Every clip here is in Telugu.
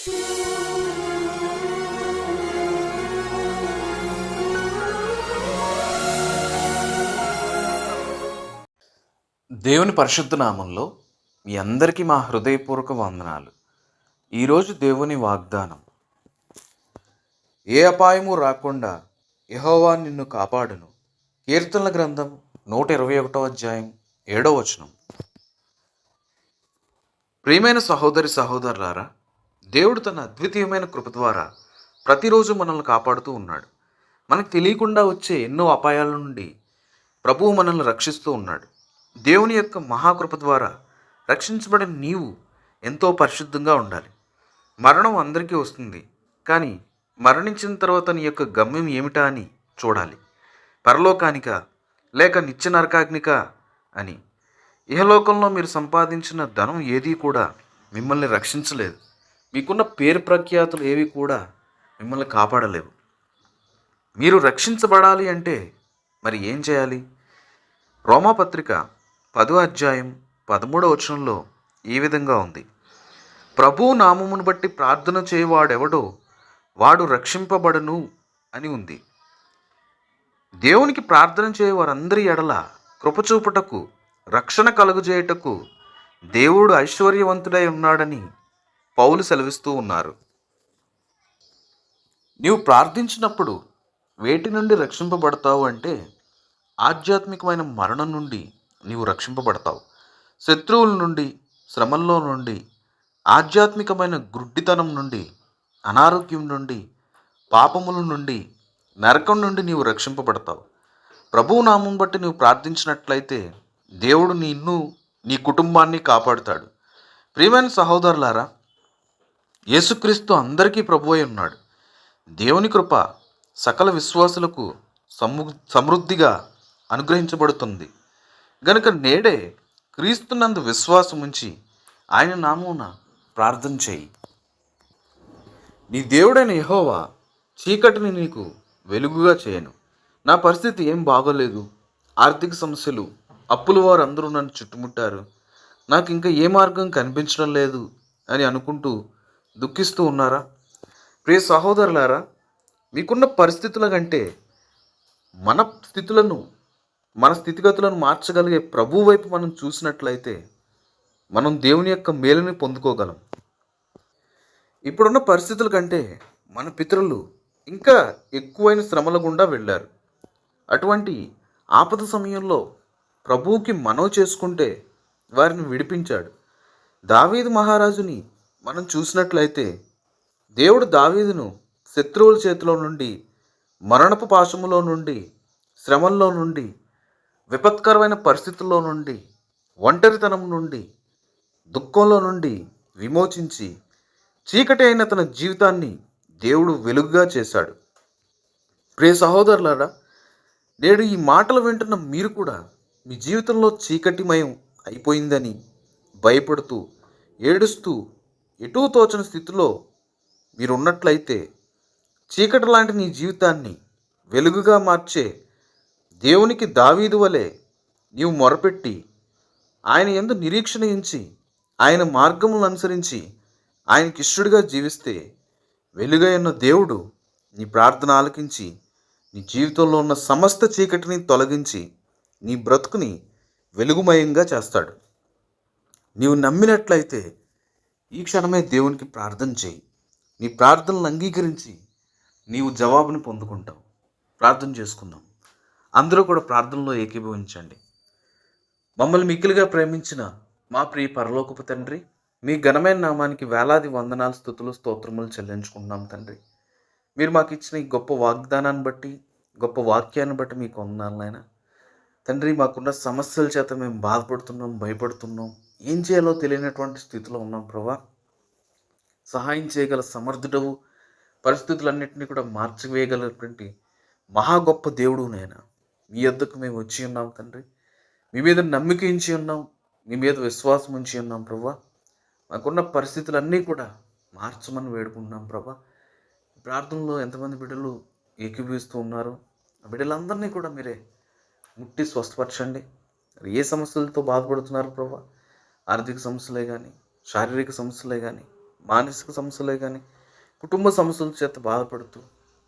దేవుని పరిశుద్ధ నామంలో మీ అందరికీ మా హృదయపూర్వక వందనాలు. ఈరోజు దేవుని వాగ్దానం ఏ అపాయము రాకుండా యహోవా నిన్ను కాపాడును. కీర్తనల గ్రంథం నూట ఇరవై ఒకటో అధ్యాయం ఏడో వచనం. ప్రియమైన సహోదరి సహోదరులారా దేవుడు తన అద్వితీయమైన కృప ద్వారా ప్రతిరోజు మనల్ని కాపాడుతూ ఉన్నాడు. మనకు తెలియకుండా వచ్చే ఎన్నో అపాయాల నుండి ప్రభువు మనల్ని రక్షిస్తూ ఉన్నాడు. దేవుని యొక్క మహాకృప ద్వారా రక్షించబడిన నీవు ఎంతో పరిశుద్ధంగా ఉండాలి. మరణం అందరికీ వస్తుంది కానీ మరణించిన తర్వాత నీ యొక్క గమ్యం ఏమిటా అని చూడాలి. పరలోకానిక లేక నిత్య నరకాగ్నిక అని. ఇహలోకంలో మీరు సంపాదించిన ధనం ఏదీ కూడా మిమ్మల్ని రక్షించలేదు. మీకున్న పేరు ప్రఖ్యాతులు ఏవి కూడా మిమ్మల్ని కాపాడలేవు. మీరు రక్షించబడాలి అంటే మరి ఏం చేయాలి? రోమాపత్రిక పదో అధ్యాయం పదమూడవ వచనంలో ఈ విధంగా ఉంది. ప్రభు నామమును బట్టి ప్రార్థన చేయవాడెవడో వాడు రక్షింపబడను అని ఉంది. దేవునికి ప్రార్థన చేయ వారందరి ఎడల కృపచూపుటకు రక్షణ కలుగజేయుటకు దేవుడు ఐశ్వర్యవంతుడై ఉన్నాడని పౌలు సెలవిస్తూ ఉన్నారు. నీవు ప్రార్థించినప్పుడు వేటి నుండి రక్షింపబడతావు అంటే ఆధ్యాత్మికమైన మరణం నుండి నీవు రక్షింపబడతావు. శత్రువుల నుండి శ్రమల్లో నుండి ఆధ్యాత్మికమైన గుడ్డితనం నుండి అనారోగ్యం నుండి పాపముల నుండి నరకం నుండి నీవు రక్షింపబడతావు. ప్రభువు నామం బట్టి నీవు ప్రార్థించినట్లయితే దేవుడు నిన్ను నీ కుటుంబాన్ని కాపాడుతాడు. ప్రియమైన సహోదరులారా యేసుక్రీస్తు అందరికీ ప్రభు అయి ఉన్నాడు. దేవుని కృప సకల విశ్వాసులకు సము సమృద్ధిగా అనుగ్రహించబడుతుంది. గనుక నేడే క్రీస్తునందు విశ్వాసం ఉంచి ఆయన నామమున ప్రార్థన చేయి. నీ దేవుడైన యహోవా చీకటిని నీకు వెలుగుగా చేయను. నా పరిస్థితి ఏం బాగోలేదు. ఆర్థిక సమస్యలు అప్పుల వారు అందరూ నన్ను చుట్టుముట్టారు. నాకు ఇంకా ఏ మార్గం కనిపించడం లేదు అని అనుకుంటూ దుఃఖిస్తూ ఉన్నారా? ప్రియ సహోదరులారా మీకున్న పరిస్థితుల కంటే మన స్థితులను మన స్థితిగతులను మార్చగలిగే ప్రభు వైపు మనం చూసినట్లయితే మనం దేవుని యొక్క మేలుని పొందుకోగలం. ఇప్పుడున్న పరిస్థితుల కంటే మన పితరులు ఇంకా ఎక్కువైన శ్రమల గుండా వెళ్ళారు. అటువంటి ఆపద సమయంలో ప్రభువుకి మనవి చేసుకుంటే వారిని విడిపించాడు. దావీదు మహారాజుని మనం చూసినట్లయితే దేవుడు దావీదును శత్రువుల చేతిలో నుండి మరణపు పాశములో నుండి శ్రమంలో నుండి విపత్కరమైన పరిస్థితుల్లో నుండి ఒంటరితనం నుండి దుఃఖంలో నుండి విమోచించి చీకటి అయిన తన జీవితాన్ని దేవుడు వెలుగుగా చేశాడు. ప్రియ సహోదరులారా నేడు ఈ మాటలు వింటున్న మీరు కూడా మీ జీవితంలో చీకటిమయం అయిపోయిందని భయపడుతూ ఏడుస్తూ ఎటూ తోచని స్థితిలో మీరు ఉన్నట్లయితే చీకటి లాంటి నీ జీవితాన్ని వెలుగుగా మార్చే దేవునికి దావీదు వలె నీవు మొరపెట్టి ఆయన ఎందు నిరీక్షణ ఇచ్చి ఆయన మార్గములను అనుసరించి ఆయనకి ఇష్టడుగా జీవిస్తే వెలుగైన దేవుడు నీ ప్రార్థన ఆలకించి నీ జీవితంలో ఉన్న సమస్త చీకటిని తొలగించి నీ బ్రతుకుని వెలుగుమయంగా చేస్తాడు. నీవు నమ్మినట్లయితే ఈ క్షణమే దేవునికి ప్రార్థన చేయి. నీ ప్రార్థనలు అంగీకరించి నీవు జవాబుని పొందుకుంటావు. ప్రార్థన చేసుకుందాం. అందరూ కూడా ప్రార్థనలో ఏకీభవించండి. మమ్మల్ని మిక్కిలిగా ప్రేమించిన మా ప్రియ పరలోకపు తండ్రి మీ ఘనమైన నామానికి వేలాది వందనాలు స్థుతులు స్తోత్రములు చెల్లించుకుంటున్నాం తండ్రి. మీరు మాకు ఇచ్చిన ఈ గొప్ప వాగ్దానాన్ని బట్టి గొప్ప వాక్యాన్ని బట్టి మీకు వందనాలు నాయన. తండ్రి మాకున్న సమస్యల చేత మేము బాధపడుతున్నాం భయపడుతున్నాం. ఏం చేయాలో తెలియనటువంటి స్థితిలో ఉన్నాం ప్రభా. సహాయం చేయగల సమర్థుడవు. పరిస్థితులన్నింటినీ కూడా మార్చివేయగలటువంటి మహా గొప్ప దేవుడు నేను. మీ యొద్దకు మేము వచ్చి ఉన్నాం తండ్రి. మీ మీద నమ్మిక ఉంచి ఉన్నాం. మీ మీద విశ్వాసం ఉంచి ఉన్నాం ప్రభా. మాకున్న పరిస్థితులన్నీ కూడా మార్చమని వేడుకుంటున్నాం ప్రభా. ప్రార్థనలో ఎంతమంది బిడ్డలు ఏకీభవిస్తూ ఉన్నారు. ఆ బిడ్డలందరినీ కూడా మీరే ముట్టి స్వస్థపరచండి. ఏ సమస్యలతో బాధపడుతున్నారు ప్రభా? ఆర్థిక సమస్యలే కానీ శారీరక సమస్యలే కానీ మానసిక సమస్యలే కానీ కుటుంబ సమస్యల చేత బాధపడుతూ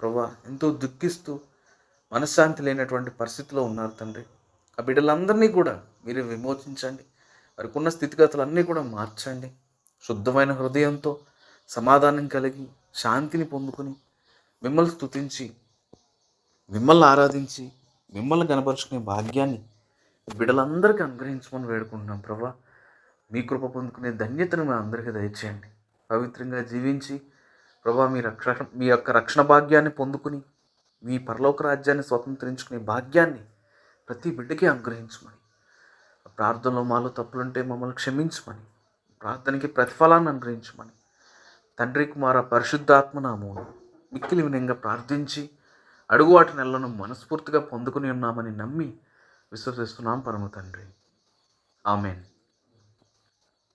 ప్రభా ఎంతో దుఃఖిస్తూ మనశ్శాంతి లేనటువంటి పరిస్థితిలో ఉన్నారు తండ్రి. ఆ బిడ్డలందరినీ కూడా మీరు విమోచించండి. వారికి ఉన్న స్థితిగతులన్నీ కూడా మార్చండి. శుద్ధమైన హృదయంతో సమాధానం కలిగి శాంతిని పొందుకొని మిమ్మల్ని స్తుతించి మిమ్మల్ని ఆరాధించి మిమ్మల్ని కనపరుచుకునే భాగ్యాన్ని బిడ్డలందరికీ అనుగ్రహించమని వేడుకుంటున్నాం ప్రభా. మీ కృప పొందుకునే ధన్యతను మా అందరికీ దయచేయండి. పవిత్రంగా జీవించి ప్రభా మీ రక్షణ మీ యొక్క రక్షణ భాగ్యాన్ని పొందుకుని మీ పరలోక రాజ్యాన్ని స్వతంత్రించుకునే భాగ్యాన్ని ప్రతి బిడ్డకి అనుగ్రహించమని ప్రార్థనలో మాలో తప్పులుంటే మమ్మల్ని క్షమించమని ప్రార్థనకి ప్రతిఫలాన్ని అనుగ్రహించమని తండ్రి కుమార పరిశుద్ధాత్మ నామమున మిక్కిలి వినంగా ప్రార్థించి అడుగువాటి నెలను మనస్ఫూర్తిగా పొందుకుని ఉన్నామని నమ్మి విశ్వసిస్తున్నాం పరమ తండ్రి. ఆమెన్.